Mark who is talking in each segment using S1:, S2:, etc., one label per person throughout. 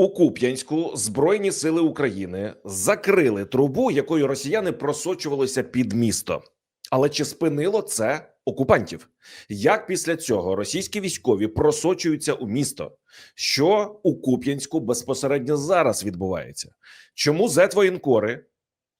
S1: У Куп'янську Збройні сили України закрили трубу, якою росіяни просочувалися під місто. Але чи спинило це окупантів? Як після цього російські військові просочуються у місто? Що у Куп'янську безпосередньо зараз відбувається? Чому зетвоєнкори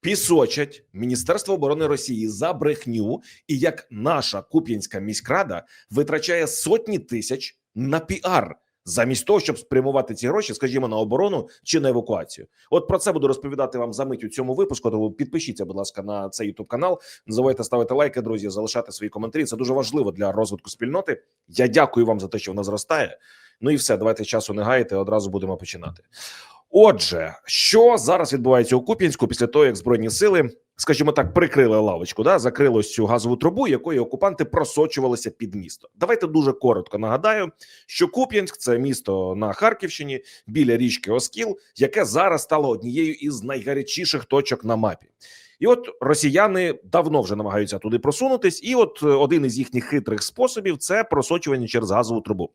S1: пісочать Міністерство оборони Росії за брехню, і як наша Куп'янська міськрада витрачає сотні тисяч на піар? Замість того, щоб спрямувати ці гроші, скажімо, на оборону чи на евакуацію. От про це буду розповідати вам за мить у цьому випуску. Тому підпишіться, будь ласка, на цей ютуб канал. Не забувайте ставити лайки, друзі, залишати свої коментарі. Це дуже важливо для розвитку спільноти. Я дякую вам за те, що вона зростає. Ну і все, давайте часу не гаяти. Одразу будемо починати. Отже, що зараз відбувається у Куп'янську після того, як збройні сили, скажімо так, прикрили лавочку, да закрили ось цю газову трубу, якою окупанти просочувалися під місто. Давайте дуже коротко нагадаю, що Куп'янськ це місто на Харківщині біля річки Оскіл, яке зараз стало однією із найгарячіших точок на мапі. І от росіяни давно вже намагаються туди просунутись, і от е, один із їхніх хитрих способів це просочування через газову трубу.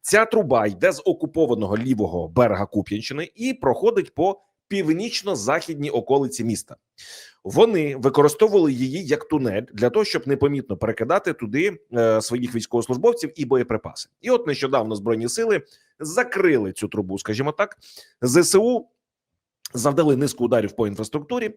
S1: Ця труба йде з окупованого лівого берега Куп'янщини і проходить по північно-західній околиці міста. Вони використовували її як тунель для того, щоб непомітно перекидати туди е, своїх військовослужбовців і боєприпаси. І от нещодавно збройні сили закрили цю трубу, скажімо так, зсу завдали низку ударів по інфраструктурі.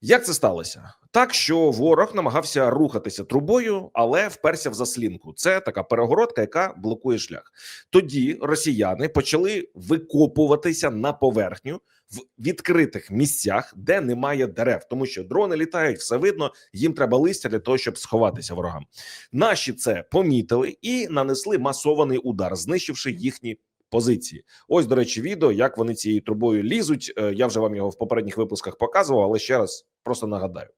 S1: Як це сталося? Так, що ворог намагався рухатися трубою, але вперся в заслінку. Це така перегородка, яка блокує шлях. Тоді росіяни почали викопуватися на поверхню в відкритих місцях, де немає дерев, тому що дрони літають, все видно. Їм треба листя для того, щоб сховатися ворогам. Наші це помітили і нанесли масований удар, знищивши їхні позиції. Ось, до речі, відео, як вони цією трубою лізуть. Е, Я вже вам його в попередніх випусках показував, але ще раз просто нагадаю.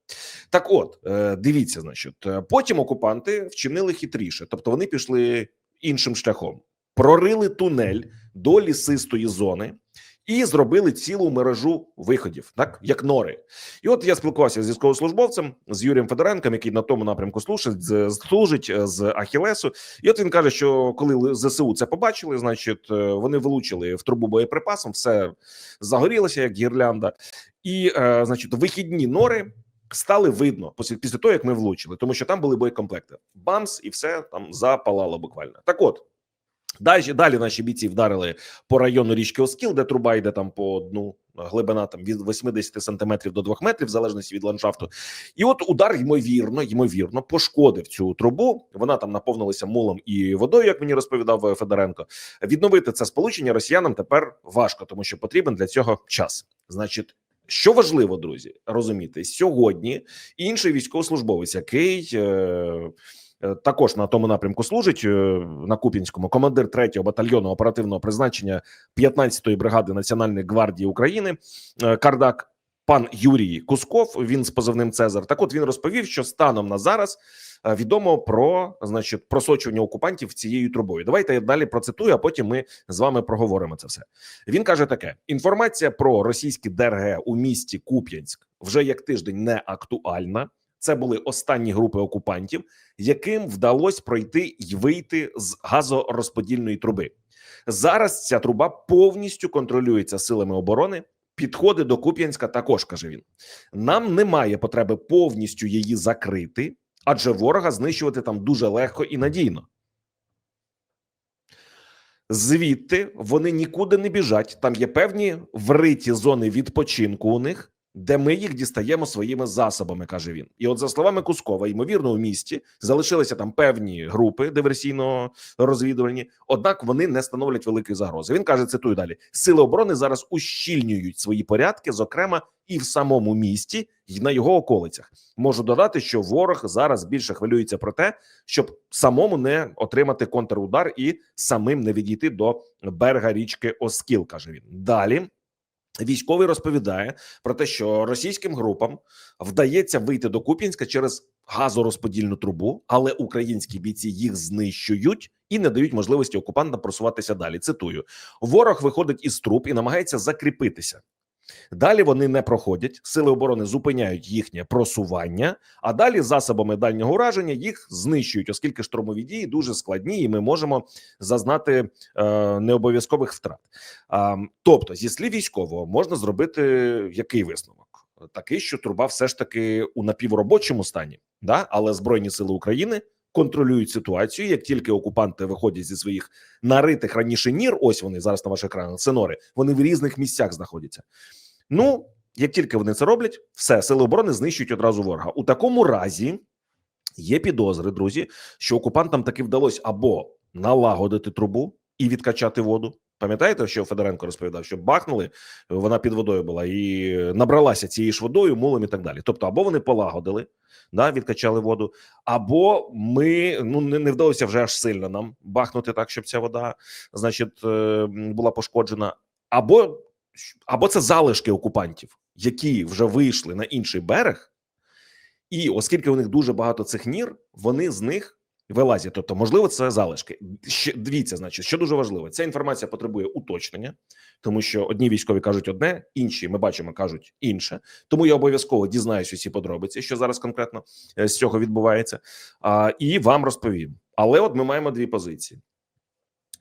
S1: Так, от е, дивіться, значить, е, потім окупанти вчинили хитріше, тобто вони пішли іншим шляхом, прорили тунель до лісистої зони. І зробили цілу мережу виходів, так як нори. І от я спілкувався з військовослужбовцем з Юрієм Федоренком, який на тому напрямку служить, з- служить е, з Ахілесу. І от він каже, що коли ЗСУ це побачили, значить е, вони вилучили в трубу боєприпасом, все загорілося як гірлянда, і е, значить, вихідні нори. Стали видно після, після того, як ми влучили, тому що там були боєкомплекти. Бамс, і все там запалало буквально. Так, от далі, далі наші бійці вдарили по району річки Оскіл, де труба йде там по одну глибина там від 80 сантиметрів до 2 метрів, в залежності від ландшафту. І от удар, ймовірно, ймовірно, пошкодив цю трубу. Вона там наповнилася мулом і водою, як мені розповідав е, Федоренко. Відновити це сполучення росіянам тепер важко, тому що потрібен для цього час. Значить. Що важливо, друзі, розуміти сьогодні інший військовослужбовець, який е, також на тому напрямку служить е, на Купінському, командир 3-го батальйону оперативного призначення 15-ї бригади Національної гвардії України е, Кардак. Пан Юрій Кусков, він з позивним Цезар. Так, от він розповів, що станом на зараз е, відомо про значить просочування окупантів цією трубою. Давайте я далі процитую, а потім ми з вами проговоримо це все. Він каже таке: інформація про російські ДРГ у місті Куп'янськ вже як тиждень не актуальна. Це були останні групи окупантів, яким вдалося пройти й вийти з газорозподільної труби. Зараз ця труба повністю контролюється силами оборони. Підходи до Куп'янська також каже він. Нам немає потреби повністю її закрити, адже ворога знищувати там дуже легко і надійно. Звідти вони нікуди не біжать. Там є певні вриті зони відпочинку у них, де ми їх дістаємо своїми засобами, каже він. І от за словами Кускова, ймовірно, у місті залишилися там певні групи диверсійно-розвідувальні, однак вони не становлять великої загрози. Він каже: цитую далі: сили оборони зараз ущільнюють свої порядки, зокрема і в самому місті, і на його околицях. Можу додати, що ворог зараз більше хвилюється про те, щоб самому не отримати контрудар і самим не відійти до берега річки Оскіл. каже він далі. Військовий розповідає про те, що російським групам вдається вийти до Куп'янська через газорозподільну трубу, але українські бійці їх знищують і не дають можливості окупантам просуватися далі. Цитую: ворог виходить із труб і намагається закріпитися. Далі вони не проходять. Сили оборони зупиняють їхнє просування, а далі засобами дальнього ураження їх знищують, оскільки штурмові дії дуже складні, і ми можемо зазнати е, необов'язкових втрат. А, тобто, зі слів військового можна зробити який висновок? Такий, що труба все ж таки у напівробочому стані, да? але Збройні сили України контролюють ситуацію. Як тільки окупанти виходять зі своїх наритих раніше нір, ось вони зараз на ваших екранах, це нори, вони в різних місцях знаходяться. Ну, як тільки вони це роблять, все сили оборони знищують одразу ворога. У такому разі є підозри, друзі, що окупантам таки вдалося або налагодити трубу і відкачати воду. Пам'ятаєте, що Федоренко розповідав, що бахнули, вона під водою була і набралася цією ж водою, мулом і так далі. Тобто, або вони полагодили, да, відкачали воду, або ми ну не, не вдалося вже аж сильно нам бахнути так, щоб ця вода, значить, е, була пошкоджена, або, або це залишки окупантів, які вже вийшли на інший берег, і оскільки у них дуже багато цих нір, вони з них вилазять. Тобто, можливо, це залишки. Ще дивіться, значить, що дуже важливо. Ця інформація потребує уточнення, тому що одні військові кажуть одне, інші ми бачимо, кажуть інше. Тому я обов'язково дізнаюся усі подробиці, що зараз конкретно е, з цього відбувається, а, і вам розповім. Але от ми маємо дві позиції.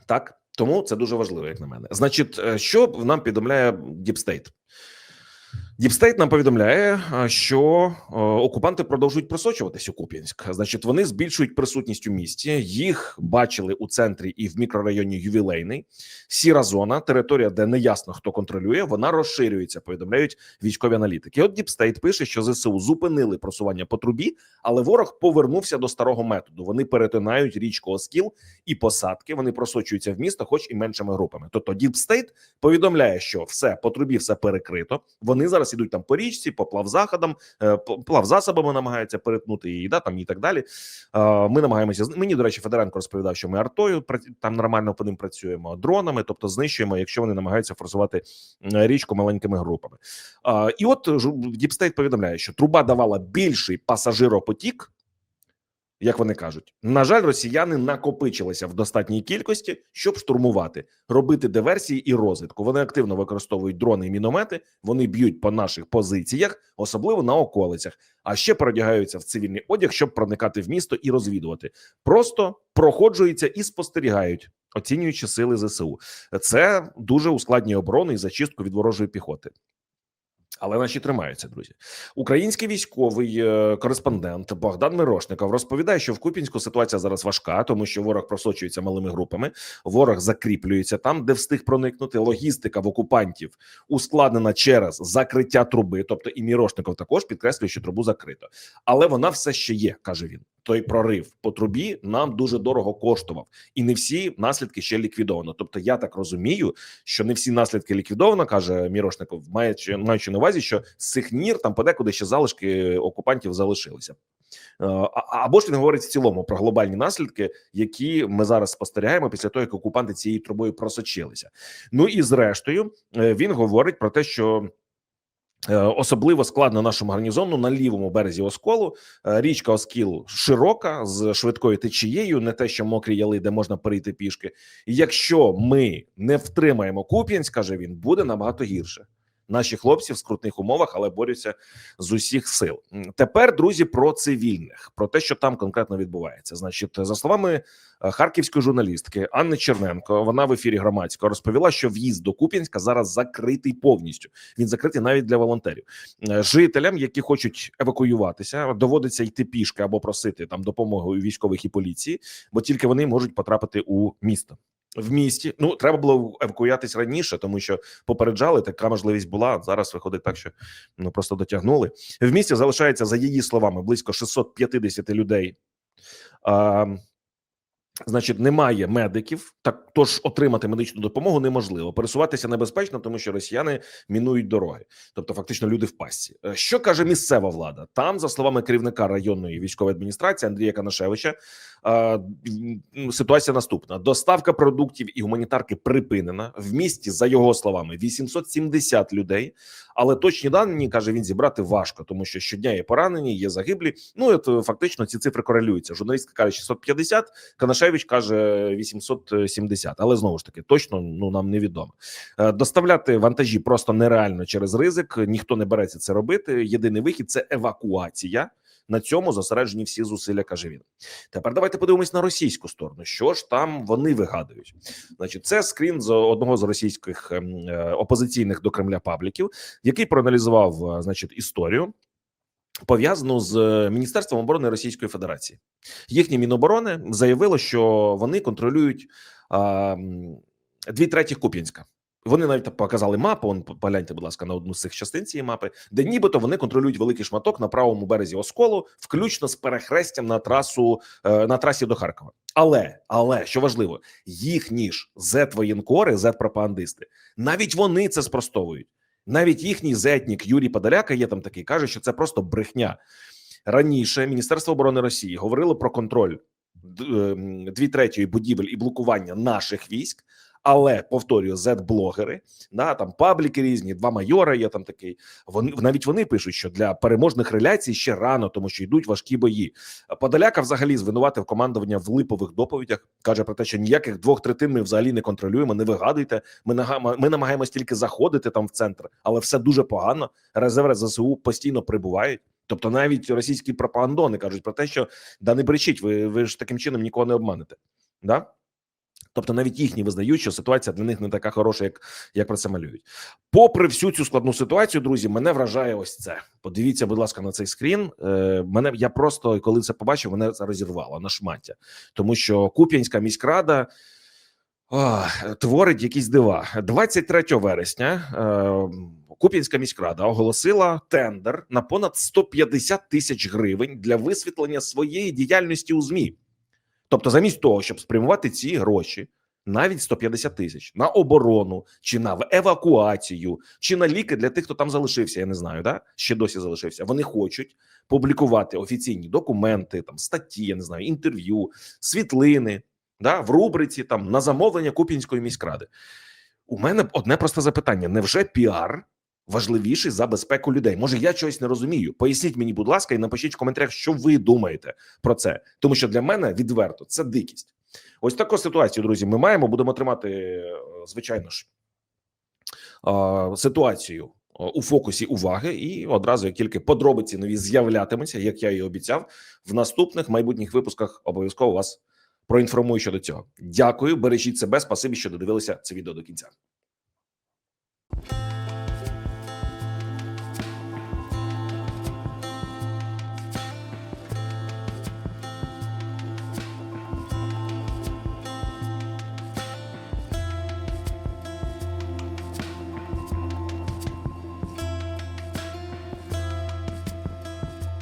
S1: Так, тому це дуже важливо, як на мене. Значить, е, що нам повідомляє Діпстейт? Діпстейт нам повідомляє, що е, окупанти продовжують просочуватись у Куп'янськ. Значить, вони збільшують присутність у місті. Їх бачили у центрі і в мікрорайоні Ювілейний. Сіра зона, територія, де не ясно хто контролює, вона розширюється. Повідомляють військові аналітики. От Діпстейт пише, що ЗСУ зупинили просування по трубі, але ворог повернувся до старого методу. Вони перетинають річку Оскіл і посадки. Вони просочуються в місто, хоч і меншими групами. Тобто, Діпстейт повідомляє, що все по трубі, все перекрито. Вони зараз ідуть там по річці, по плавзаходам, е, засобами. плавзасобами намагаються перетнути її, да там і так далі. Е, Ми намагаємося мені. До речі, Федоренко розповідав, що ми артою там нормально по ним працюємо дронами, тобто знищуємо, якщо вони намагаються форсувати річку маленькими групами. Е, І от Діпстейт повідомляє, що труба давала більший пасажиропотік. Як вони кажуть, на жаль, росіяни накопичилися в достатній кількості, щоб штурмувати, робити диверсії і розвідку. Вони активно використовують дрони і міномети. Вони б'ють по наших позиціях, особливо на околицях. А ще передягаються в цивільний одяг, щоб проникати в місто і розвідувати. Просто проходжуються і спостерігають, оцінюючи сили ЗСУ. Це дуже ускладнює оборону і зачистку від ворожої піхоти. Але наші тримаються, друзі. Український військовий е, кореспондент Богдан Мирошников розповідає, що в Купінську ситуація зараз важка, тому що ворог просочується малими групами, ворог закріплюється там, де встиг проникнути. Логістика в окупантів ускладнена через закриття труби. Тобто, і Мірошников також підкреслює, що трубу закрито, але вона все ще є, каже він. Той прорив по трубі нам дуже дорого коштував, і не всі наслідки ще ліквідовано. Тобто, я так розумію, що не всі наслідки ліквідовано, каже Мірошников, маючи маючи на увазі, що з цих нір там подекуди ще залишки окупантів залишилися. Е, Або ж він говорить в цілому про глобальні наслідки, які ми зараз спостерігаємо після того, як окупанти цією трубою просочилися. Ну і зрештою, е, він говорить про те, що. Е, Особливо складно нашому гарнізону на лівому березі Осколу. Е, Річка Оскіл широка з швидкою течією, не те, що мокрі яли, де можна перейти пішки. І якщо ми не втримаємо Куп'янськ, каже він, буде набагато гірше. Наші хлопці в скрутних умовах, але борються з усіх сил. Тепер, друзі, про цивільних, про те, що там конкретно відбувається. Значить, за словами е, харківської журналістки Анни Черненко, вона в ефірі громадського розповіла, що в'їзд до Куп'янська зараз закритий повністю. Він закритий навіть для волонтерів. Е, Жителям, які хочуть евакуюватися, доводиться йти пішки або просити там допомоги у військових і поліції, бо тільки вони можуть потрапити у місто. В місті ну треба було евакуюватись раніше, тому що попереджали. Така можливість була. Зараз виходить так, що ну просто дотягнули. В місті залишається за її словами близько 650 людей. А, Значить, немає медиків, так тож отримати медичну допомогу неможливо. Пересуватися небезпечно, тому що росіяни мінують дороги, тобто фактично люди в пастці. Е, Що каже місцева влада? Там, за словами керівника районної військової адміністрації Андрія Канашевича, е, ситуація наступна: доставка продуктів і гуманітарки припинена в місті. За його словами, 870 людей. Але точні дані каже він зібрати важко, тому що щодня є поранені, є загиблі. Ну от е, фактично ці цифри корелюються. Журналістка каже 650, Канашевич каже 870, але знову ж таки точно ну нам невідомо. Е, Доставляти вантажі просто нереально через ризик. Ніхто не береться це робити. Єдиний вихід це евакуація. На цьому зосереджені всі зусилля, каже він. Тепер давайте подивимось на російську сторону. Що ж там вони вигадують? Значить, це скрін з одного з російських ем, е, опозиційних до Кремля пабліків, який проаналізував е, значить історію. Пов'язану з е, Міністерством оборони Російської Федерації, їхнє міноборони заявило, що вони контролюють а, дві третіх Куп'янська. Вони навіть показали мапу. Он погляньте, будь ласка, на одну з цих частин цієї мапи, де нібито вони контролюють великий шматок на правому березі Осколу, включно з перехрестям на трасу е, на трасі до Харкова. Але але що важливо, їхні ж зет-воєнкори, зет-пропагандисти, навіть вони це спростовують. Навіть їхній зетнік Юрій Подоляка є там такий, каже, що це просто брехня. Раніше Міністерство оборони Росії говорило про контроль ем, дві третьої будівель і блокування наших військ. Але повторюю, зет-блогери, на там пабліки різні, два майора. Є там такий. Вони навіть вони пишуть, що для переможних реляцій ще рано, тому що йдуть важкі бої. Подоляка взагалі звинуватив командування в липових доповідях. каже про те, що ніяких двох третин ми взагалі не контролюємо. Не вигадуйте. Ми нага- ми намагаємось тільки заходити там в центр, але все дуже погано. Резерви ЗСУ постійно прибувають. Тобто навіть російські пропагандони кажуть про те, що да не бречіть, ви, ви ж таким чином нікого не обманете. Да? Тобто навіть їхні визнають, що ситуація для них не така хороша, як, як про це малюють. Попри всю цю складну ситуацію, друзі, мене вражає ось це. Подивіться, будь ласка, на цей скрін. Е, мене я просто коли це побачив, мене розірвало на шмаття, тому що Куп'янська міськрада. а, Творить якісь дива 23 вересня. Е, Куп'янська міськрада оголосила тендер на понад 150 тисяч гривень для висвітлення своєї діяльності у змі. Тобто, замість того, щоб спрямувати ці гроші, навіть 150 тисяч на оборону, чи на евакуацію, чи на ліки для тих, хто там залишився. Я не знаю, да ще досі залишився. Вони хочуть публікувати офіційні документи, там статті, я не знаю, інтерв'ю, світлини, да, в рубриці там на замовлення Куп'янської міськради. У мене одне просте запитання: невже піар важливіший за безпеку людей? Може, я чогось не розумію? Поясніть мені, будь ласка, і напишіть в коментарях, що ви думаєте про це, тому що для мене відверто це дикість. Ось таку ситуацію, друзі. Ми маємо будемо тримати, е, звичайно ж, ситуацію е, у фокусі уваги, і одразу, як тільки подробиці нові з'являтимуться, як я і обіцяв, в наступних майбутніх випусках обов'язково вас проінформую щодо цього. Дякую, бережіть себе. Спасибі, що додивилися це відео до кінця.